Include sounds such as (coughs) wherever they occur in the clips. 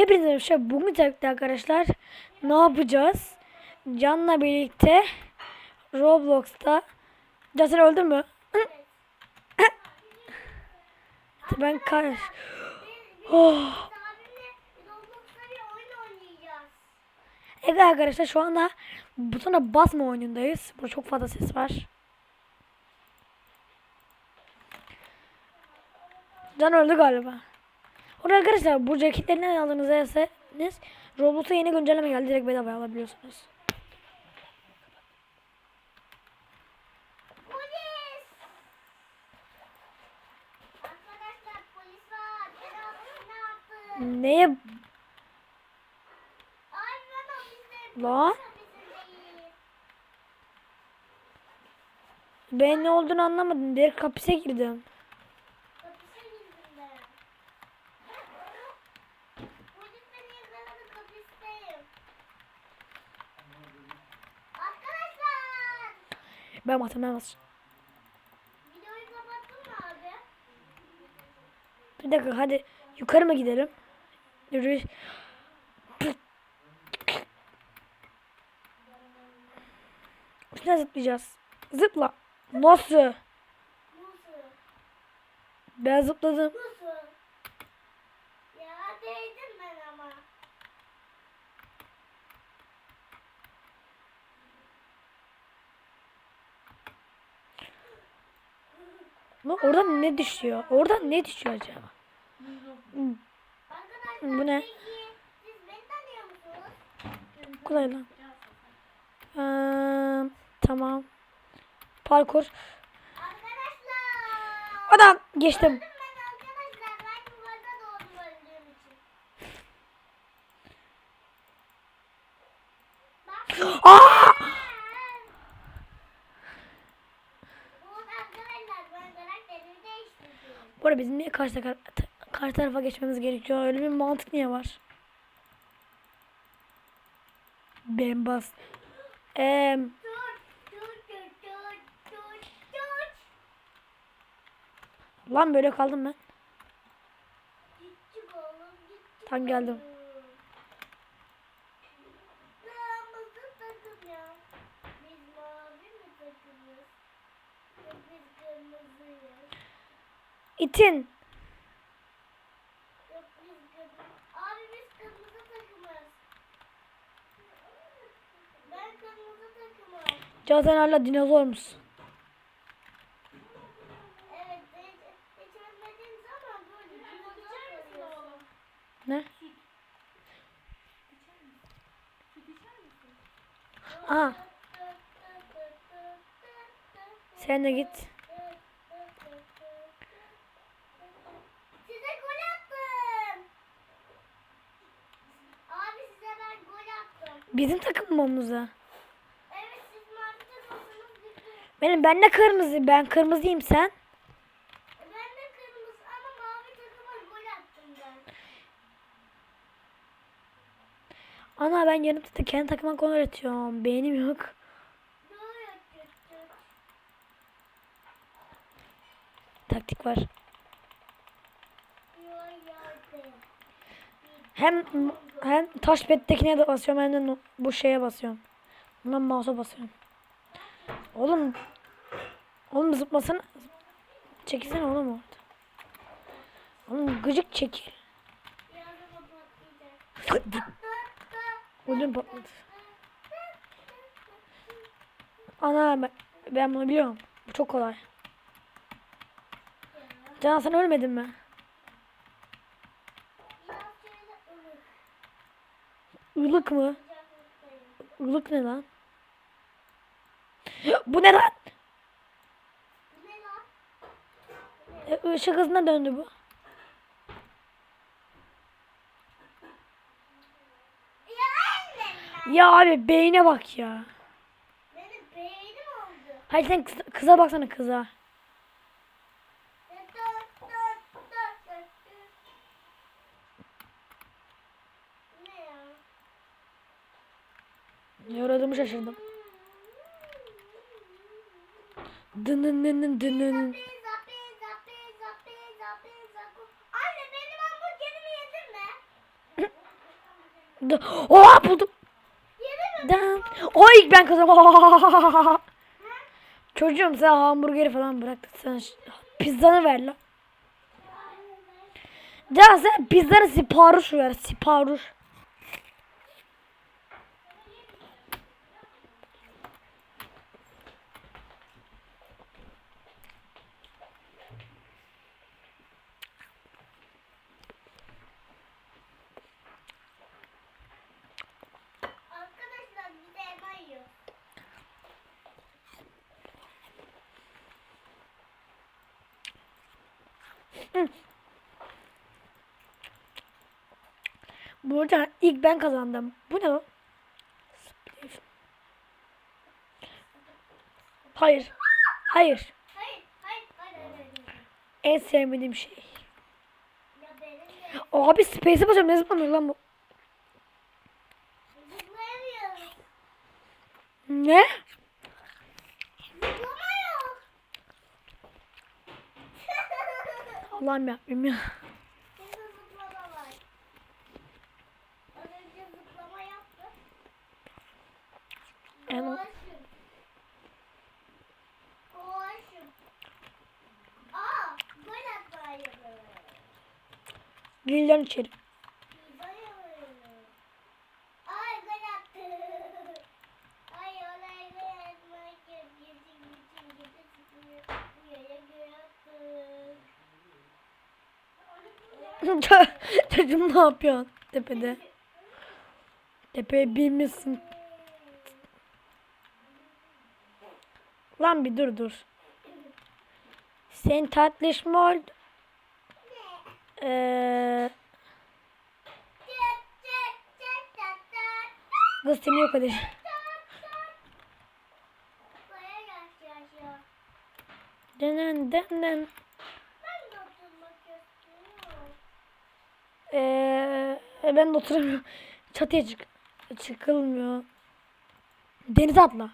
Hepinize şey bugün tabii arkadaşlar ne yapacağız? Can'la birlikte Roblox'ta Can sen öldün mü? (coughs) ben kaç (gasps) Oh. Evet arkadaşlar şu anda butona basma oyunundayız. Burada çok fazla ses var. Can öldü galiba. Orada arkadaşlar bu ceketleri ne aldığınızı yerseniz Roblox'a yeni güncelleme geldi. Direkt bedava alabiliyorsunuz. Polis! Ne? Neye lan? Ben ne olduğunu anlamadım. Direkt hapise girdim. Hapise girdim ben. Polis beni yakaladı hapisteyim. Arkadaşlar! Ben kapattın mı abi? Bir dakika hadi yukarı mı gidelim? Yürü. Üstüne zıplayacağız. Zıpla. Nasıl? Nasıl? Ben zıpladım. Nasıl? Ya değdim ben ama. Lan Orada ne düşüyor? Orada ne düşüyor acaba? Arkadaşlar Bu ne? musunuz? Kolay lan. Ee, tamam. Parkur. Arkadaşlar. Adam geçtim. Öldüm ben arkadaşlar. Ben yuvarda doğdum öldüğüm için. Bak. Aa! Bu arkadaşlar ben karakterimi değiştirdim. Bu arada bizim niye karşı, karşı tarafa geçmemiz gerekiyor? Öyle bir mantık niye var? Ben bas. Eee lan böyle kaldım ben. Tam geldim. oğlum. Kırmızı takım ya. Biz mavi mi takımız? Yok biz kırmızıyız. İtin. Yok biz. Abi biz kırmızı takımız. Ben kırmızı takımım. Can sen hala dinozor musun? Evet, ölmediğim zaman böyle dinozor görüyorsun. Ne? Aa sen de git. Size gol attım. Abi size ben gol attım. Bizim takımımıza. Evet siz mavi takımsınız biz de. Benim ben de kırmızı. Ben kırmızıyım sen. Ben de kırmızı ama mavi takıma gol attım ben. Ana ben yarım tutu kendi takıma gol atıyorum. Beynim yok. Taktik var. Hem hem touchpad'dekine de basıyorum hem de bu şeye basıyorum. Bundan mouse'a basıyorum. Oğlum Oğlum zıplasana. Çekilsene oğlum orada. Oğlum gıcık çekil. Ödüm patladı. Ana ben, ben bunu biliyorum. Bu çok kolay. Can sen ölmedin mi? Ilık mı? Ilık ne lan? Bu ne lan? Bu ne lan? E, ışık hızına döndü bu. Ya abi beyne bak ya. Benim beynim oldu. Hayır sen kız- kıza baksana kıza. Ya dur, dur, dur, dur, dur. Ne ya? Ne aradığımı şaşırdım. Dının dının dının. Anne benim hamburgerimi yedin mi? Oha buldum. Dan. O ilk ben kazandım. (laughs) Çocuğum sen hamburgeri falan bıraktık. Sen pizzanı ver lan. Can sen pizzanı sipariş ver. Sipariş. Arkadaşlar bir de elma yiyor. Burada ilk ben kazandım. Bu ne? Hayır. Hayır. En sevmediğim şey. Abi space'e basıyorum. Ne zıplamıyor lan bu? Ne? Allah'ım ya. Şimdi zıplama var. Az önce zıplama yaptı. Ama- Kovalaşım. Kovalaşım. Aa, gol atmayı. Gülden içeri. Ay gol attı. Ay olay gol atmak için için için gidi sıkılıyor. Bu yere gol attı. Çocuğum ne yapıyorsun tepede? Tepeye binmişsin. Lan bir dur dur. Sen tatlış mı oldun? Ee, kız seni yok ya. Denen denen. Ee, ben de oturamıyorum. Çatıya çık. Çıkılmıyor. Denize atla.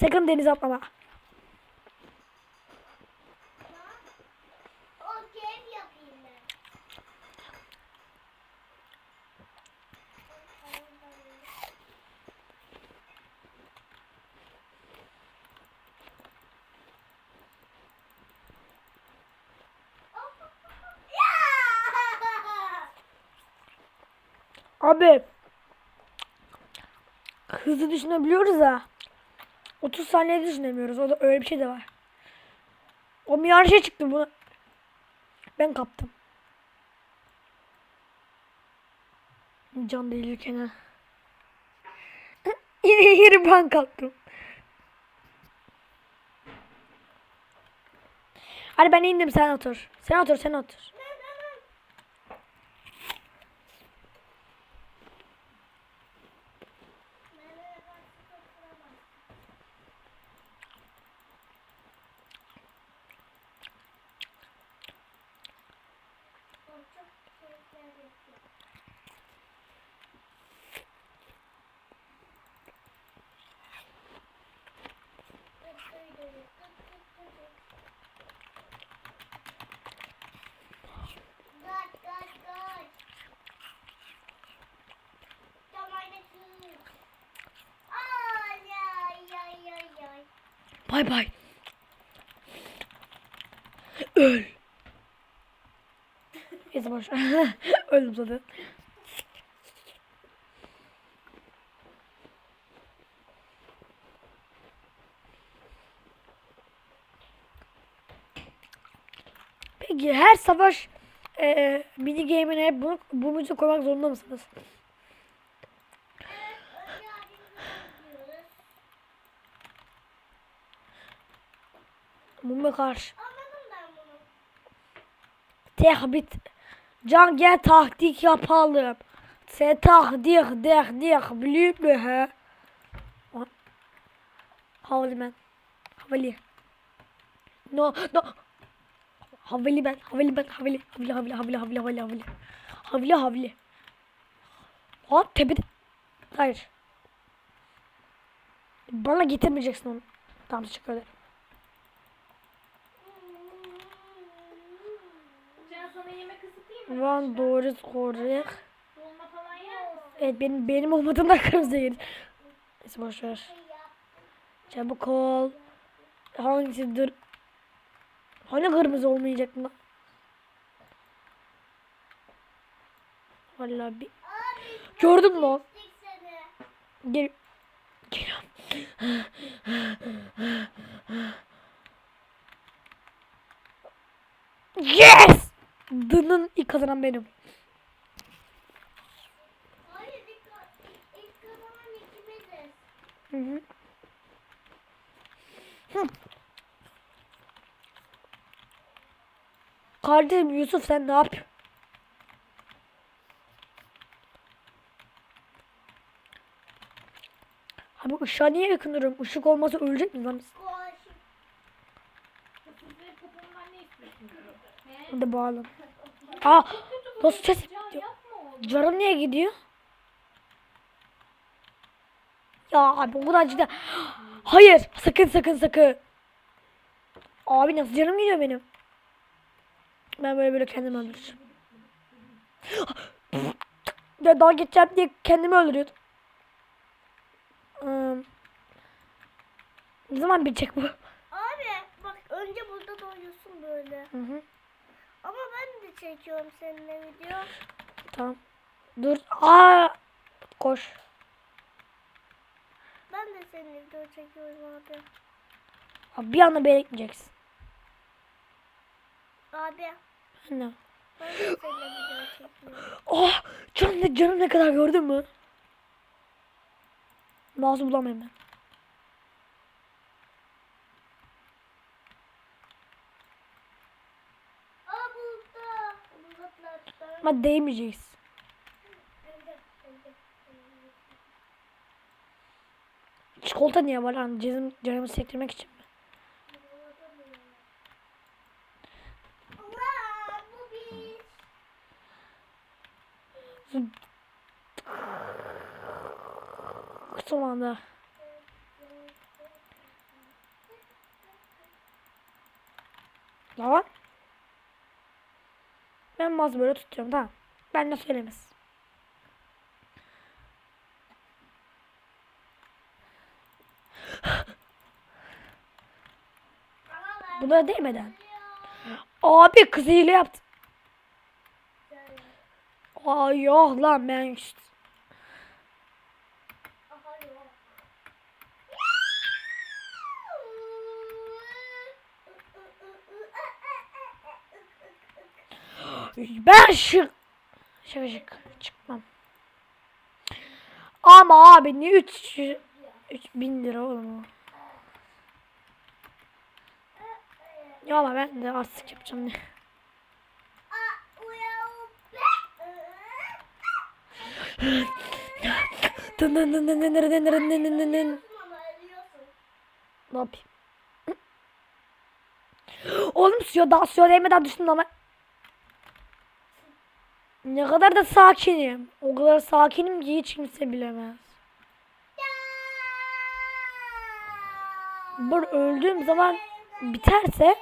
Sakın denize atlama. O keyif yapayım ben. Ya! Abi. Hızlı düşünebiliyoruz ha. 30 saniyede düşünemiyoruz. O da öyle bir şey de var. O milyar şey çıktı bunu. Ben kaptım. Can değilken ha. Yine (laughs) yeri ben kaptım. Hadi ben indim sen otur. Sen otur sen otur. Kaç kaç kaç. Tam aynası. Ay ay ay ay ay. Bay bay. Öl. Neyse boş. (laughs) Öldüm zaten. Peki her savaş e, mini game'ine bunu, bu müziği koymak zorunda mısınız? Mumya karşı. Tehbit. Can gel taktik yapalım. Sen taktik taktik biliyor musun he? Havalı ben. Havalı. No no. Havali ben. Havali ben. Havali. Havali havali havali havali havali havali. Havali havali. Ha tepede. Hayır. Bana getirmeyeceksin onu. Tamam teşekkür ederim. Van doğru koruyuk. Evet benim benim olmadığım da kırmızı değil. Neyse boşver. Çabuk ol. Hangisi dur? Hani kırmızı olmayacak mı? Vallahi bir gördün mü? Gel. Gel. Yes! Dının ilk kazanan benim. Hayır ilk, ilk kazanan ikimiziz. Hı hı. Hı. Kardeşim Yusuf sen ne yapıyorsun? Abi ışığa niye yakın duruyorum? Işık olmasa ölecek miyiz lan biz? Koş. Sizin popondan ne istiyorsunuz? He? Hadi bağlan. Aa, nasıl ses? Canım niye gidiyor? Ya abi o kadar cidden. Hayır sakın sakın sakın. Abi nasıl canım gidiyor benim? Ben böyle böyle kendimi öldüreceğim. Ya daha geçeceğim diye kendimi öldürüyordum. Hmm. Ne zaman bitecek bu? Abi bak önce burada doyuyorsun böyle. Hı hı. Çekiyorum seninle video. Tamam. Dur. Aa! Koş. Ben de seninle video çekiyorum abi. Abi bir anda beni gitmeyeceksin. Abi Ne? ben de seninle video çekiyorum. Oh! Canım ne, canım ne kadar gördün mü? Mouse'u bulamıyorum ben. yapma değmeyeceksin. Çikolata niye var lan? Canım, canımı sektirmek için mi? Son anda. Lan. Mouse böyle tutuyorum tamam. Ben de söylemez. Buna değmeden. Abi kız hile yaptı. Ay yok lan ben işte. Ben şık. Şaka. Çıkmam. Ama abi ne 3 3000 lira oğlum o. Ya ama ben de artık yapacağım ne. Dın dın dın dın dın dın dın dın dın dın dın. Ne yapayım? Oğlum suya daha suya değmeden düştüm ama. Ne kadar da sakinim. O kadar sakinim ki hiç kimse bilemez. Bu öldüğüm zaman biterse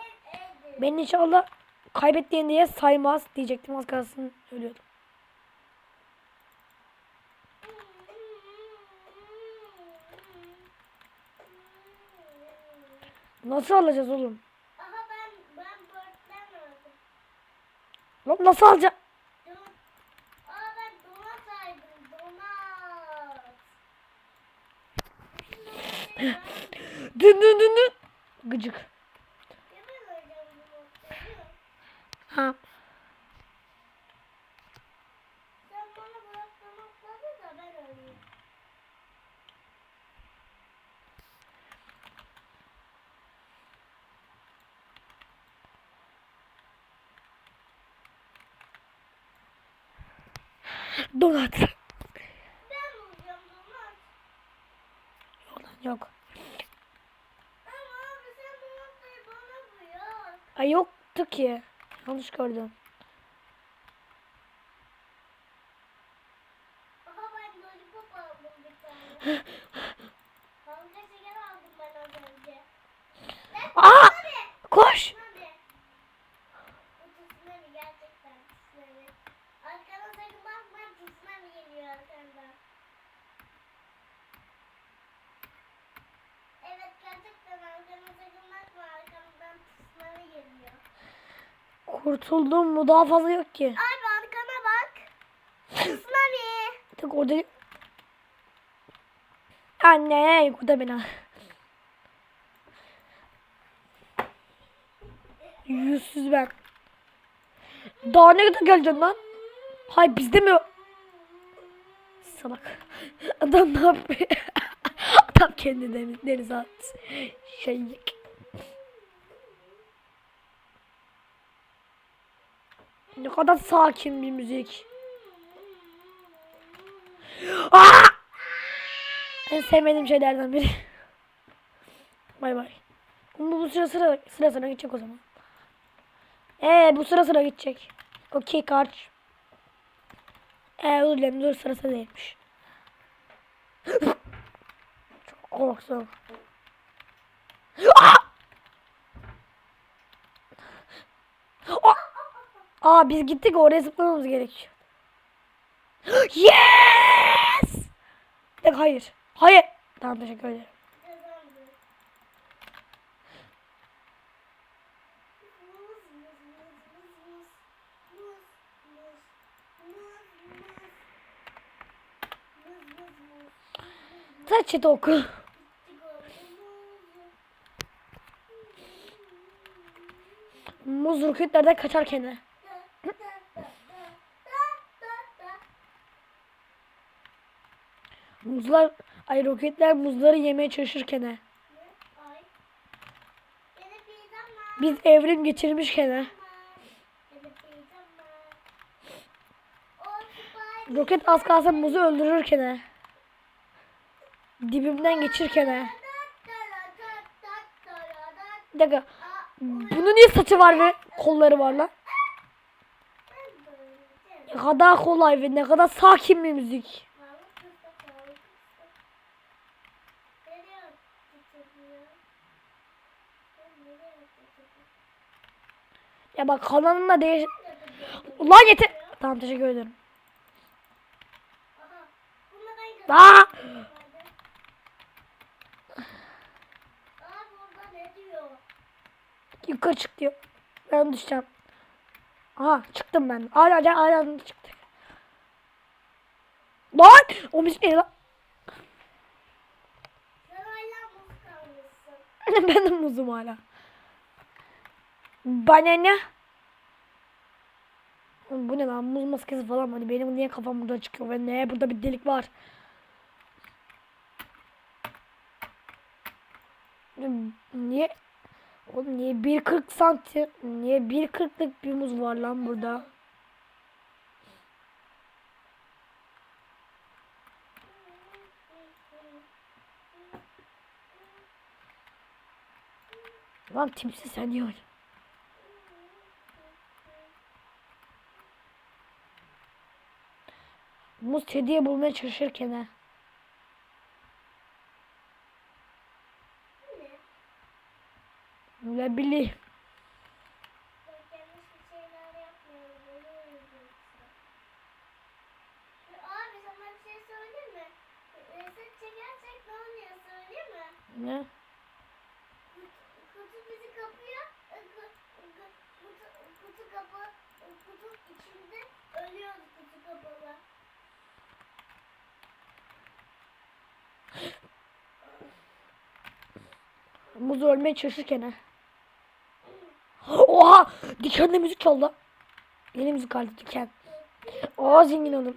beni inşallah kaybettiğin diye saymaz diyecektim az kalsın ölüyordum. Nasıl alacağız oğlum? Aha ben ben. Lan nasıl alacağız? (laughs) dün dün dün dün. Gıcık. Ha. Donat. Ay yoktu ki. Yanlış gördüm. Aha ben lollipop aldım bir tane. (laughs) Halka şeker aldım ben az önce. Aa! Koş. Hadi. Kutusuna bir gerçekten. Kurtuldum mu? Daha fazla yok ki. Abi arkana bak. Sınavı. Tek orada... Anne, kurtar beni. Yüzsüz ben. Daha ne kadar geleceksin lan? Hay bizde mi? Salak. Adam ne yapıyor? (laughs) Adam kendi deniz, denize attı. Şey. Ne kadar sakin bir müzik. Aa! En sevmediğim şeylerden biri. (laughs) Bay bay. Bu, bu sıra sıra sıra sıra gidecek o zaman. Ee bu sıra sıra gidecek. Okey kaç. Ee özür dilerim dur sıra sıra değilmiş. (gasps) Çok korktum. Aa! (gasps) Aa! Aa biz gittik oraya zıplamamız gerekiyor. (gasps) Yes! Yok hayır. Hayır. Tamam teşekkür ederim. Kazandı. Muz, muz, muz, muz, muz. Muz, muz, muz, muz. Muz, muz, muz. Sen chat oku. Muz roketlerden kaçarken. Muzlar, ay roketler muzları yemeye çalışırken. Biz evrim geçirmişken. Roket az kalsa muzu öldürürken. Dibimden geçirken. Bir dakika. Bunun niye saçı var ve kolları var lan? Ne kadar kolay ve ne kadar sakin bir müzik. Ya bak kanalında değiş... Ulan yeter. Tamam teşekkür ederim. Aa! Yukarı çık diyor. Ben düşeceğim. Aha çıktım ben. Hala hala hala çıktı. Lan! O müzik ne lan? ben de muzum hala. Bana ne? Bu ne lan? Muz maskesi falan? Hani benim niye kafam buradan çıkıyor ve ne? Burada bir delik var. Niye? Oğlum niye 1.40 santim? Niye 1.40'lık bir muz var lan burada? Lan timsiz sen niye Muz hediye bulmaya çalışırken ha. Ne bileyim. Muz ölmeye çalışırken ha. Oha! Dikenle müzik çaldı. Yeni müzik aldı diken. Aa zengin oldum.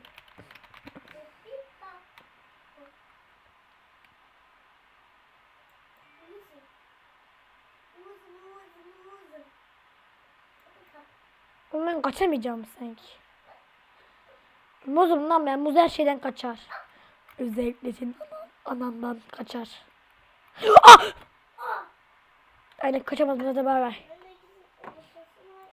Ben kaçamayacağım sanki. Muzum lan ben. Muz her şeyden kaçar. Özellikle senin anan, anandan kaçar. Ah! Aynen kaçamaz buna da bay bay.